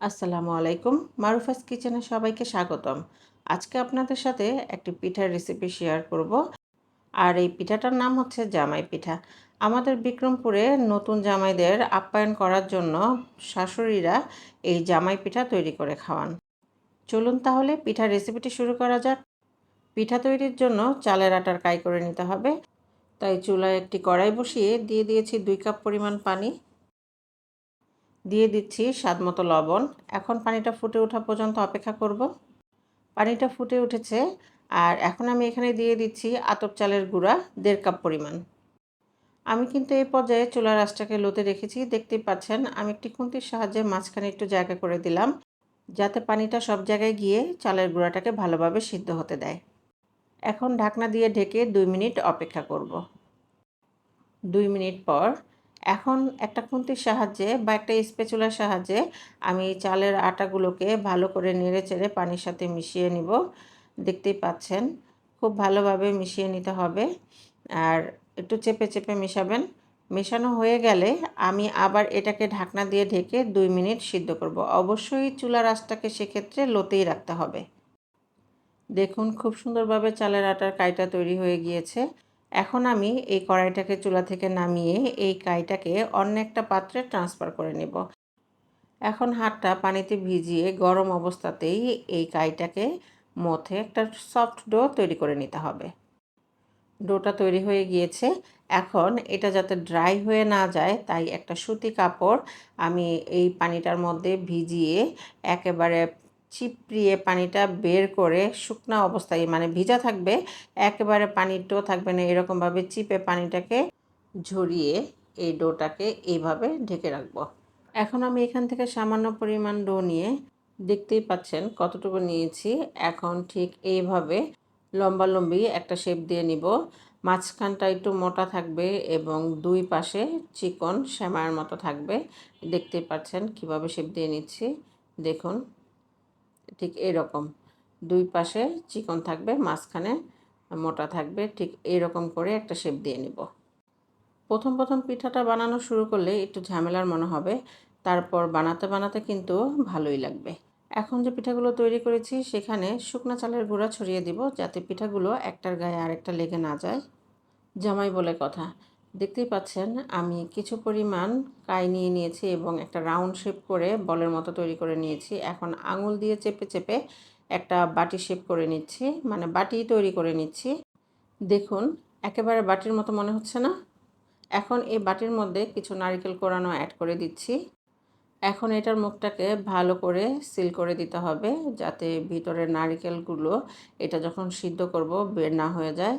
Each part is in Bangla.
আসসালামু আলাইকুম। মারুফাস কিচেনে সবাইকে স্বাগতম। আজকে আপনাদের সাথে একটি পিঠার রেসিপি শেয়ার করব। আর এই পিঠাটার নাম হচ্ছে জামাই পিঠা। আমাদের বিক্রমপুরে নতুন জামাইদের আপ্যায়ন করার জন্য শাশুড়িরা এই জামাই পিঠা তৈরি করে খাওয়ান। চলুন তাহলে পিঠার রেসিপিটি শুরু করা যাক। পিঠা তৈরির জন্য চালের আটার কাই করে নিতে হবে। তাই চুলায় একটি কড়াই বসিয়ে দিয়ে দিয়েছি দুই কাপ পরিমাণ পানি। দিয়ে দিচ্ছি স্বাদ মতো লবণ। এখন পানিটা ফুটে ওঠা পর্যন্ত অপেক্ষা করব। পানিটা ফুটে উঠেছে আর এখন আমি এখানে দিয়ে দিচ্ছি আতপ চালের গুঁড়া, দেড় কাপ পরিমাণ। আমি কিন্তু এই পর্যায়ে চুলার আঁচটাকে লোতে রেখেছি। দেখতেই পাচ্ছেন, আমি একটি খুন্তির সাহায্যে মাঝখানে একটু জায়গা করে দিলাম, যাতে পানিটা সব জায়গায় গিয়ে চালের গুঁড়াটাকে ভালোভাবে সিদ্ধ হতে দেয়। এখন ঢাকনা দিয়ে ঢেকে দুই মিনিট অপেক্ষা করব। দুই মিনিট পর এখন একটা খুন্তির সাহায্যে বা একটা স্পেচুলার সাহায্যে আমি চালের আটাগুলোকে ভালো করে নেড়ে চেড়ে পানির সাথে মিশিয়ে নিব। দেখতেই পাচ্ছেন, খুব ভালোভাবে মিশিয়ে নিতে হবে। আর একটু চেপে চেপে মেশাবেন। মেশানো হয়ে গেলে আমি আবার এটাকে ঢাকনা দিয়ে ঢেকে দুই মিনিট সিদ্ধ করব। অবশ্যই চুলার আঁচটাকে সেক্ষেত্রে লোতেই রাখতে হবে। দেখুন, খুব সুন্দরভাবে চালের আটার কাইটা তৈরি হয়ে গিয়েছে। এখন আমি এই কড়াইটাকে চুলা থেকে নামিয়ে এই কাইটাকে অন্য একটা পাত্রে ট্রান্সফার করে নেব। এখন হাতটা পানিতে ভিজিয়ে গরম অবস্থাতেই এই কাইটাকে মথে একটা সফট ডো তৈরি করে নিতে হবে। ডোটা তৈরি হয়ে গিয়েছে। এখন এটা যাতে ড্রাই হয়ে না যায়, তাই একটা সুতি কাপড় আমি এই পানিটার মধ্যে ভিজিয়ে একেবারে চিপড়িয়ে পানিটা বের করে শুকনো অবস্থায় মানে ভিজা থাকবে, একেবারে পানিটাও থাকবে না, এরকমভাবে চিপে পানিটাকে ঝরিয়ে এই ডোটাকে এইভাবে ঢেকে রাখব। এখন আমি এখান থেকে সামান্য পরিমাণ ডো নিয়ে দেখতেই পাচ্ছেন কতটুকু নিয়েছি। এখন ঠিক এইভাবে লম্বা লম্বি একটা শেপ দিয়ে নিব। মাঝখানটা একটু মোটা থাকবে এবং দুই পাশে চিকন শ্যামার মতো থাকবে। দেখতেই পাচ্ছেন কীভাবে শেপ দিয়ে নিচ্ছি। দেখুন ঠিক এরকম। দুই পাশে চিকন থাকবে, মাঝখানে মোটা থাকবে, ঠিক এরকম করে একটা শেপ দিয়ে নেব। প্রথম প্রথম পিঠাটা বানানো শুরু করলে একটু ঝামেলার মনে হবে, তারপর বানাতে বানাতে কিন্তু ভালোই লাগবে। এখন যে পিঠাগুলো তৈরি করেছি, সেখানে শুকনো চালের গুঁড়া ছড়িয়ে দিব, যাতে পিঠাগুলো একটার গায়ে আরেকটা লেগে না যায়। জামাই বলে কথা দেখতেই পাচ্ছেন, আমি কিছু পরিমাণ কাই নিয়ে নিয়েছি এবং একটা রাউন্ড শেপ করে বলের মতো তৈরি করে নিয়েছি। এখন আঙুল দিয়ে চেপে চেপে একটা বাটি শেপ করে নিচ্ছি মানে বাটি তৈরি করে নিচ্ছি। দেখুন, একেবারে বাটির মতো মনে হচ্ছে না। এখন এই বাটির মধ্যে কিছু নারিকেল কোরানো অ্যাড করে দিচ্ছি। এখন এটার মুখটাকে ভালো করে সিল করে দিতে হবে যাতে ভিতরের নারিকেলগুলো এটা যখন সিদ্ধ করব বের না হয়ে যায়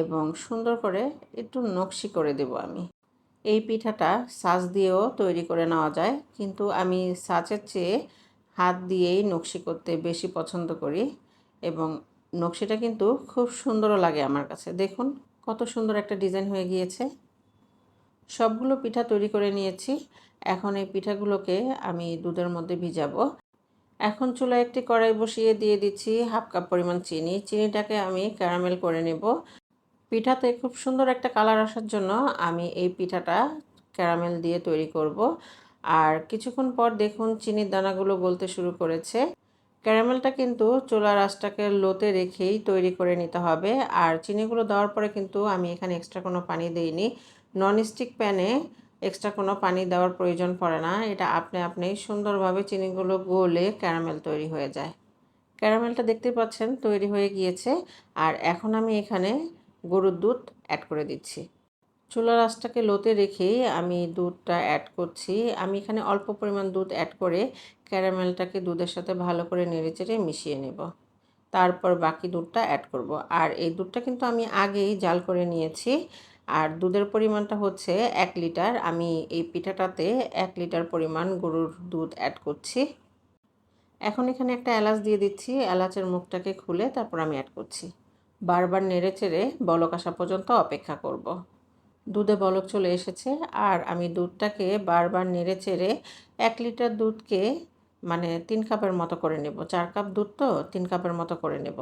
এবং সুন্দর করে একটু নকশি করে দেব আমি। এই পিঠাটা সাজ দিয়েও তৈরি করে নেওয়া যায়, কিন্তু আমি সাজের চেয়ে হাত দিয়েই নকশি করতে বেশি পছন্দ করি এবং নকশিটা কিন্তু খুব সুন্দরও লাগে আমার কাছে। দেখুন কত সুন্দর একটা ডিজাইন হয়ে গিয়েছে। সবগুলো পিঠা তৈরি করে নিয়েছি। এখন এই পিঠাগুলোকে আমি দুধের মধ্যে ভিজাবো। এখন চুলায় একটি কড়াই বসিয়ে দিয়ে দিচ্ছি হাফ কাপ পরিমাণ চিনি। চিনিটাকে আমি ক্যারামেল করে নেব। পিঠাতে খুব সুন্দর একটা কালার আসার জন্য আমি এই পিঠাটা ক্যারামেল দিয়ে তৈরি করব। আর কিছুক্ষণ পর দেখুন চিনির দানাগুলো গলতে শুরু করেছে। ক্যারামেলটা কিন্তু চুলার আঁচটাকে লোতে রেখেই তৈরি করে নিতে হবে। আর চিনিগুলো দেওয়ার পরে কিন্তু আমি এখানে এক্সট্রা কোনো পানি দিইনি। ননস্টিক প্যানে এক্সট্রা কোনো পানি দেওয়ার প্রয়োজন পড়ে না। এটা আপনি আপনি সুন্দরভাবে চিনিগুলো গলে ক্যারামেল তৈরি হয়ে যায়। ক্যারামেলটা দেখতে পাচ্ছেন, তৈরি হয়ে গিয়েছে। আর এখন আমি এখানে গরুর দুধ অ্যাড করে দিচ্ছি। চুলার আঁচটাকে লোতে রেখেই আমি দুধটা অ্যাড করছি। আমি এখানে অল্প পরিমাণ দুধ অ্যাড করে ক্যারামেলটাকে দুধের সাথে ভালো করে নেড়েচেড়ে মিশিয়ে নেব। তারপর বাকি দুধটা অ্যাড করব। আর এই দুধটা কিন্তু আমি আগেই জাল করে নিয়েছি। আর দুধের পরিমাণটা হচ্ছে এক লিটার। আমি এই পিঠাটাতে এক লিটার পরিমাণ গরুর দুধ অ্যাড করছি। এখন এখানে একটা এলাচ দিয়ে দিচ্ছি। এলাচের মুখটাকে খুলে তারপর আমি অ্যাড করছি। বারবার নেড়ে চেড়ে বলক আসা পর্যন্ত অপেক্ষা করব। দুধে বলক চলে এসেছে আর আমি দুধটাকে বারবার নেড়ে চেড়ে এক লিটার দুধকে মানে তিন কাপের মতো করে নেব। চার কাপ দুধ তো তিন কাপের মতো করে নেব।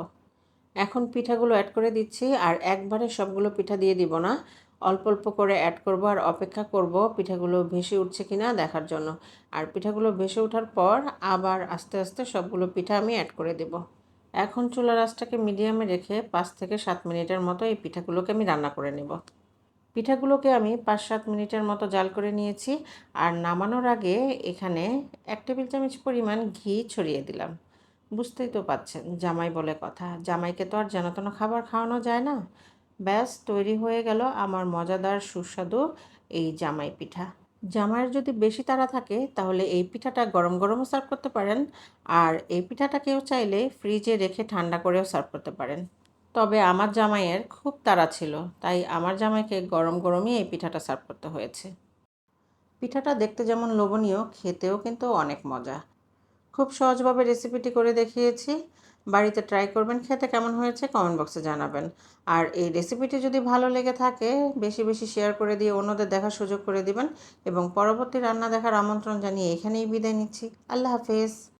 এখন পিঠাগুলো অ্যাড করে দিচ্ছি, আর একবারে সবগুলো পিঠা দিয়ে দিব না। অল্প অল্প করে অ্যাড করব আর অপেক্ষা করব পিঠাগুলো ভেসে উঠছে কি না দেখার জন্য। আর পিঠাগুলো ভেসে ওঠার পর আবার আস্তে আস্তে সবগুলো পিঠা আমি অ্যাড করে দেব। এখন চুলার আঁচটাকে মিডিয়ামে রেখে পাঁচ থেকে সাত মিনিটের মতো এই পিঠাগুলোকে আমি রান্না করে নেব। পিঠাগুলোকে আমি পাঁচ সাত মিনিটের মতো জাল করে নিয়েছি, আর নামানোর আগে এখানে এক টেবিল চামচ পরিমাণ ঘি ছড়িয়ে দিলাম। বুঝতেই তো পাচ্ছেন জামাই বলে কথা। জামাইকে তো আর যেন তেন খাবার খাওয়ানো যায় না। ব্যাস, তৈরি হয়ে গেল আমার মজাদার সুস্বাদু এই জামাই পিঠা। জামাইয়ের যদি বেশি তাড়া থাকে, তাহলে এই পিঠাটা গরম গরমও সার্ভ করতে পারেন। আর এই পিঠাটাকেও চাইলে ফ্রিজে রেখে ঠান্ডা করেও সার্ভ করতে পারেন। তবে আমার জামাইয়ের খুব তাড়া ছিল, তাই আমার জামাইকে গরম গরমই এই পিঠাটা সার্ভ করতে হয়েছে। পিঠাটা দেখতে যেমন লোভনীয়, খেতেও কিন্তু অনেক মজা। খুব সহজভাবে রেসিপিটি করে দেখিয়েছি। বাড়িতে ট্রাই করবেন, খেতে কেমন হয়েছে কমেন্ট বক্সে জানাবেন। আর এই রেসিপিটি যদি ভালো লেগে থাকে, বেশি বেশি শেয়ার করে দিয়ে অন্যদের দেখার সুযোগ করে দিবেন এবং পরবর্তী রান্না দেখার আমন্ত্রণ জানিয়ে এখানেই বিদায় নিচ্ছি। আল্লাহ হাফেজ।